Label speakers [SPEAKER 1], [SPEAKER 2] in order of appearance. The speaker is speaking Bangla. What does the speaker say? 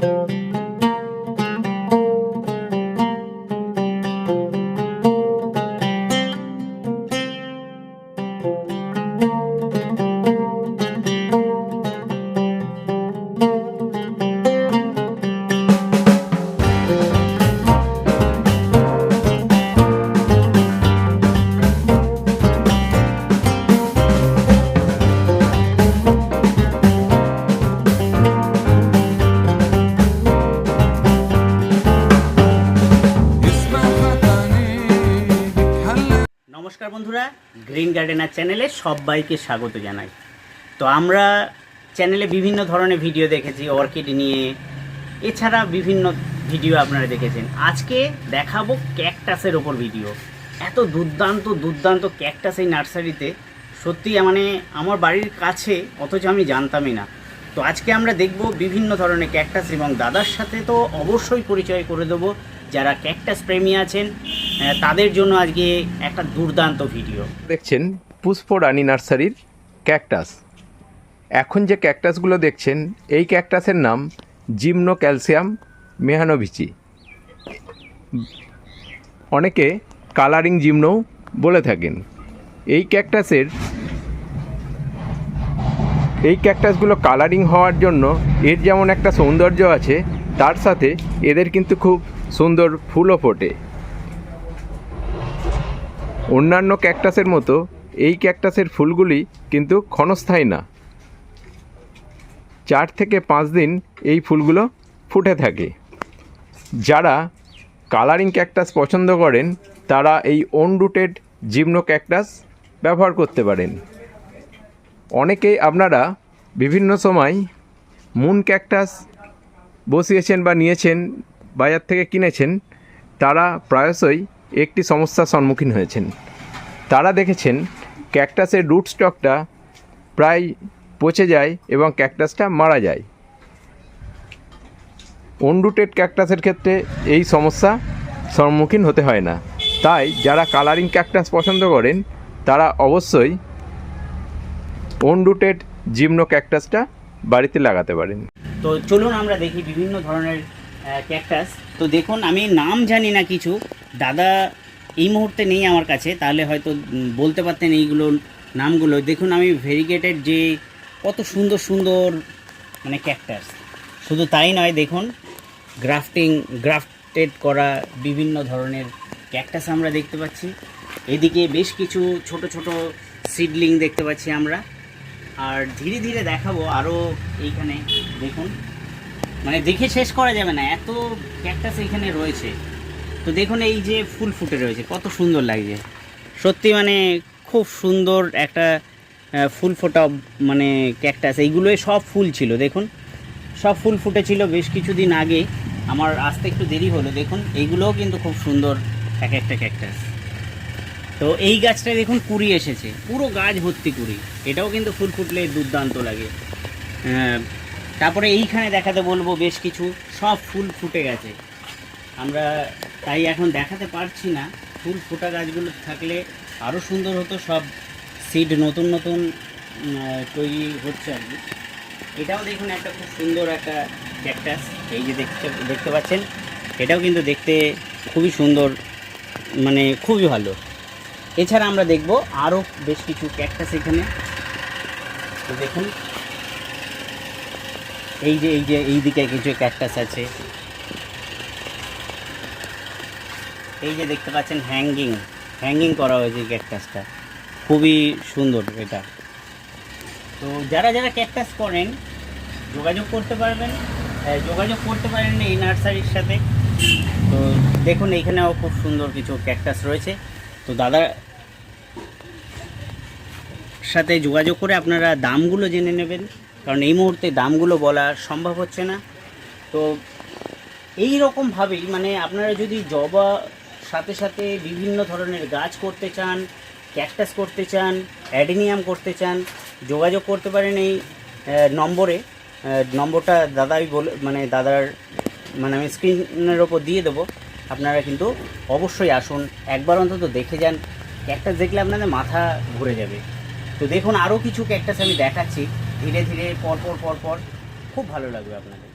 [SPEAKER 1] thank you বন্ধুরা গ্রিন গার্ডেনার চ্যানেলে সবাইকে স্বাগত জানাই। তো আমরা চ্যানেলে বিভিন্ন ধরনের ভিডিও দেখেছি অর্কিড নিয়ে। এছাড়া বিভিন্ন ভিডিও আপনারা দেখেছেন। আজকে দেখাবো ক্যাকটাসের ওপর ভিডিও এত দুর্দান্ত দুর্দান্ত ক্যাকটাস এই নার্সারিতে। সত্যি মানে আমার বাড়ির কাছে, অথচ আমি জানতামই না। তো আজকে আমরা দেখব বিভিন্ন ধরনের ক্যাকটাস এবং দাদার সাথে তো অবশ্যই পরিচয় করে দেবো। যারা ক্যাকটাস প্রেমী আছেন তাদের জন্য আজকে একটা দুর্দান্ত ভিডিও।
[SPEAKER 2] দেখছেন, পুষ্প রানী নার্সারির ক্যাকটাস। এখন যে ক্যাকটাসগুলো দেখছেন, এই ক্যাকটাসের নাম জিমনো ক্যালসিয়াম মেহানোভিচি। অনেকে কালারিং জিমনো বলে থাকেন। এই ক্যাকটাসের, এই ক্যাকটাসগুলো কালারিং হওয়ার জন্য এর যেমন একটা সৌন্দর্য আছে, তার সাথে এদের কিন্তু খুব সুন্দর ফুলও ফোটে। অন্যান্য ক্যাকটাসের মতো এই ক্যাকটাসের ফুলগুলি কিন্তু ক্ষণস্থায়ী না। চার থেকে পাঁচ দিন এই ফুলগুলো ফুটে থাকে। যারা কালারিং ক্যাকটাস পছন্দ করেন, তারা এই অনরুটেড জিমনো ক্যাকটাস ব্যবহার করতে পারেন। অনেকেই আপনারা বিভিন্ন সময় মুন ক্যাকটাস বসিয়েছেন বা নিয়েছেন, বাজার থেকে কিনেছেন, তারা প্রায়শই একটি সমস্যার সম্মুখীন হয়েছেন। তারা দেখেছেন ক্যাকটাসের রুট স্টকটা প্রায় পচে যায় এবং ক্যাকটাসটা মারা যায়। অনরুটেড ক্যাকটাসের ক্ষেত্রে এই সমস্যা সম্মুখীন হতে হয় না। তাই যারা কালারিং ক্যাকটাস পছন্দ করেন, তারা অবশ্যই অনরুটেড জিমনো ক্যাকটাসটা বাড়িতে লাগাতে পারেন।
[SPEAKER 1] তো চলুন আমরা দেখি বিভিন্ন ধরনের ক্যাকটাস তো দেখুন, আমি নাম জানি না কিছু। দাদা এই মুহূর্তে নেই আমার কাছে, তাহলে হয়তো বলতে পারতেন এইগুলো নামগুলো। দেখুন, আমি ভেরিগেটেড যে কত সুন্দর সুন্দর মানে ক্যাকটাস শুধু তাই নয়, দেখুন গ্রাফটিং গ্রাফটেড করা বিভিন্ন ধরনের ক্যাকটাস আমরা দেখতে পাচ্ছি। এদিকে বেশ কিছু ছোট ছোট সিডলিং দেখতে পাচ্ছি আমরা। আর ধীরে ধীরে দেখাবো আরও এইখানে, দেখুন। মানে দেখে শেষ করা যাবে না, এত ক্যাকটাস এখানে রয়েছে। তো দেখুন এই যে ফুল ফুটে রয়েছে, কত সুন্দর লাগছে। সত্যি মানে খুব সুন্দর একটা ফুল ফোটা মানে ক্যাকটাস এইগুলোই সব ফুল ছিল, দেখুন। সব ফুল ফুটেছিল বেশ কিছুদিন আগে, আমার আসতে একটু দেরি হলো, দেখুন, এইগুলোও কিন্তু খুব সুন্দর এক একটা ক্যাকটাস তো এই গাছটায় দেখুন কুড়ি এসেছে, পুরো গাছ ভর্তি কুড়ি, এটাও কিন্তু ফুল ফুটলে দুর্দান্ত লাগে। তারপরে এইখানে দেখাতে বলব বেশ কিছু, সব ফুল ফুটে গেছে। আমরা তাই এখন দেখাতে পারছি না। ফুল ফোটা গাছগুলো থাকলে আরও সুন্দর হতো, সব সিড নতুন নতুন তৈরি হচ্ছে আর কি। এটাও দেখুন একটা খুব সুন্দর একটা ক্যাকটাস এই যে দেখতে দেখতে পাচ্ছেন? এটাও কিন্তু দেখতে খুবই সুন্দর মানে খুবই ভালো। এছাড়া আমরা দেখব আরও বেশ কিছু ক্যাকটাস এখানে। দেখুন। এই যে এই যে, এই দিকে কিছু ক্যাকটাস আছে। এই যে দেখতে পাচ্ছেন হ্যাঙ্গিং হ্যাঙ্গিং করা হয়েছে ক্যাকটাসটা খুবই সুন্দর এটা। তো যারা যারা ক্যাকটাস করেন, যোগাযোগ করতে পারবেন। যোগাযোগ করতে পারেন এই নার্সারির সাথে। তো দেখুন, এইখানেও খুব সুন্দর কিছু ক্যাকটাস রয়েছে। তো দাদা সাথে যোগাযোগ করে আপনারা দামগুলো জেনে নেবেন। কারণ এই মুহূর্তে দামগুলো বলা সম্ভব হচ্ছে না। তো এই রকমভাবেই মানে আপনারা যদি জবা সাথে সাথে বিভিন্ন ধরনের গাছ করতে চান, ক্যাকটাস করতে চান, অ্যাডিনিয়াম করতে চান, যোগাযোগ করতে পারেন এই নম্বরে। নম্বরটা দাদাই বলে মানে দাদার মানে আমি স্ক্রিনের ওপর দিয়ে দেবো। আপনারা কিন্তু অবশ্যই আসুন, একবার অন্তত দেখে যান। ক্যাকটাস দেখলে আপনাদের মাথা ঘুরে যাবে। তো দেখুন আরও কিছু ক্যাকটাস আমি দেখাচ্ছি। ধীরে ধীরে পরপর পরপর খুব ভালো লাগবে আপনাদের।